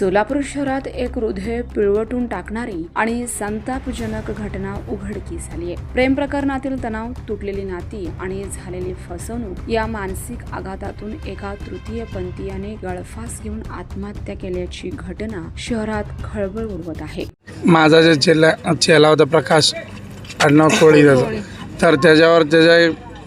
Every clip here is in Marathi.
सोलापूर शहरात एक हृदय पिळवटून टाकणारी आणि संतापजनक घटना उघडकीस आली आहे. प्रेम प्रकरणातील तणाव तुटलेली नाती आणि झालेली फसवणूक या मानसिक आघातातून एका तृतीय पंथीयाने गळफास घेऊन आत्महत्या केल्याची घटना शहरात खळबळ उडवत आहे. माझा जे चेला चेला होता प्रकाश आडनाव कोळी तर त्याच्यावर त्याच्या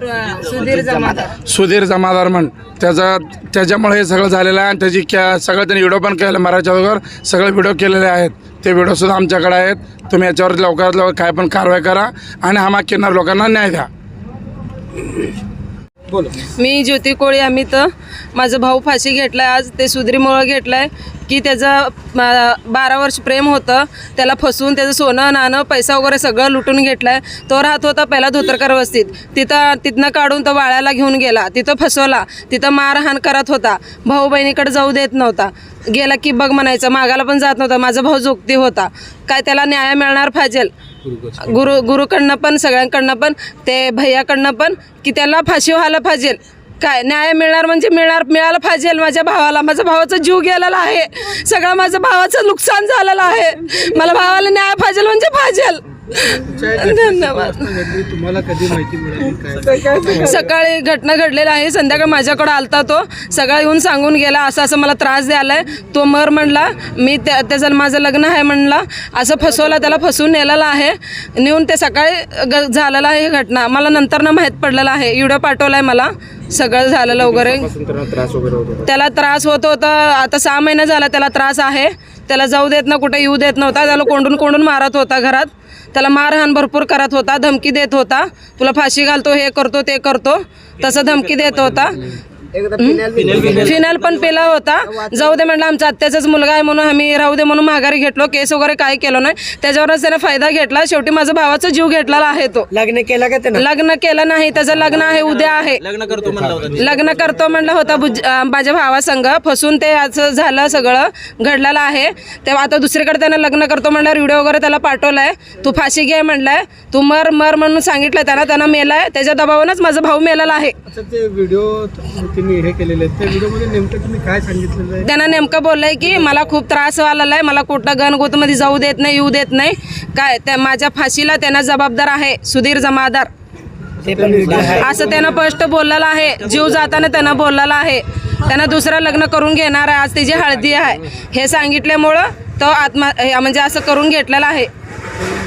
सुधीर जमादार. सुधीर जमादार म्हण. त्याचा त्याच्यामुळे हे सगळं झालेलं आहे आणि त्याची क्या सगळं त्यांनी व्हिडिओ पण केलं मराठीच्या अगोदर. सगळे व्हिडिओ केलेले आहेत. ते व्हिडिओसुद्धा आमच्याकडे आहेत. तुम्ही याच्यावर लवकरात लवकर काय पण कारवाई करा आणि हा किन्नार लोकांना न्याय द्या. मी ज्योती कोळी अमित. माझा भाऊ फाशी घेतलाय आज. ते सुधरीमुळं घेतलाय. की त्याचं बारा वर्ष प्रेम होतं त्याला फसवून त्याचं सोनं नाणं पैसा वगैरे सगळं लुटून घेतलाय. तो राहत होता पहिला धोतरकर वस्तीत. तिथं तिथनं काढून तो वाळ्याला घेऊन गेला. तिथं फसवला. तिथं मारहाण करत होता. भाऊ बहिणीकडे जाऊ देत नव्हता. गेला की बघ म्हणायचं मागाला पण जात नव्हता. माझा भाऊ जोगती होता. काय त्याला न्याय मिळणार पाहिजेल गुरु गुरुकडनं पण सगळ्यांकडनं पण ते भैयाकडनं पण की त्याला फाशी व्हायला फाजेल? काय न्याय मिळणार म्हणजे मिळणार मिळालं पाहिजे माझ्या भावाला. माझ्या भावाचा जीव गेलेला आहे. सगळं माझ्या भावाचं नुकसान झालेलं आहे. मला भावाला न्याय पाहिजे म्हणजे पाहिजे. धन्यवाद. तुम्हाला कधी माहिती मिळाली काय? सकाळी घटना घडलेला आहे. संध्याकाळी माझ्याकडे आलता तो. सगळं येऊन सांगून गेला. असं असं मला त्रास द्यायलाय. तो मर म्हणला मी त्या त्याचं माझं लग्न आहे म्हणला. असं फसवला त्याला फसवून नेलेला आहे. नेऊन ते सकाळी ग झालेलं आहे ही घटना. मला नंतर ना माहीत पडलेलं आहे. व्हिडिओ पाठवलाय मला. सगळं झालेलं वगैरे. त्रास वगैरे होतो त्याला त्रास होत होता. आता सहा महिने झाला त्याला त्रास आहे. त्याला जाऊ देत ना कुठे येऊ देत नव्हता. त्याला कोंडून कोंडून मारत होता घरात. त्याला मारहाण भरपूर करत होता धमकी देत होता. तुला फाशी घालतो हे करतो ते करतो. तसं धमकी देत होता. फिनाल पण पेला होता. जाऊ दे म्हणलं आमचा आत्याचाच मुलगा आहे म्हणून आम्ही राहू दे म्हणून माघारी घेतलो केस वगैरे काय केलं नाही. त्याच्यावरच त्याने फायदा घेतला. शेवटी माझा भावाचा जीव घेतलेला आहे तो. लग्न केला का लग्न केलं नाही. त्याचं लग्न आहे उद्या आहे. लग्न करतो लग्न करतो म्हणलं होता माझ्या भावासंग फसून ते असं झालं सगळं घडलेलं आहे. तेव्हा आता दुसरीकडे त्यानं लग्न करतो म्हणल्यावर व्हिडिओ वगैरे त्याला पाठवलाय. तू फाशी घे म्हणलाय. तू मर मर म्हणून सांगितलंय त्यांना. त्यांना मेलाय. त्याच्या दबावानंच माझा भाऊ मेलेला आहे. अच्छा ते व्हिडिओ तुम्ही हे केलेले आहेत. त्या व्हिडिओमध्ये नेमकं तुम्ही काय सांगितलेलं आहे? त्यांना नेमकं बोललंय की मला खूप त्रास व्हायला आहे मला कुठं गणगोतमध्ये जाऊ देत नाही येऊ देत नाही. काय त्या माझ्या फाशीला त्यांना जबाबदार आहे सुधीर जमादार. असं त्यानं स्पष्ट बोललेलं आहे. जीव जाताना त्यानं बोललेलं आहे. त्यानं दुसरं लग्न करून घेणार आहे. आज त्याची हळदी आहे. हे सांगितल्यामुळं तो आत्मा म्हणजे असं करून घेतलेलं आहे.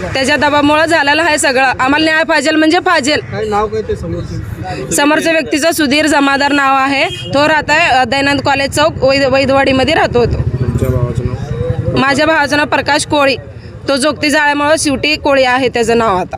त्याच्या दबामुळं झालेलं आहे सगळं. आम्हाला न्याय पाहिजे म्हणजे पाहिजे काय नाव काय ते समोरचे? समोरच्या व्यक्तीचं सुधीर जमादार नाव आहे. तो राहत आहे दयानंद कॉलेज चौक वैद वैदवाडीमध्ये राहतो तो. तुमच्या भावाचं नाव? माझ्या भावाचं नाव प्रकाश कोळी. तो जोगती जाळ्यामुळं शिवटी कोळी आहे त्याचं नाव आता.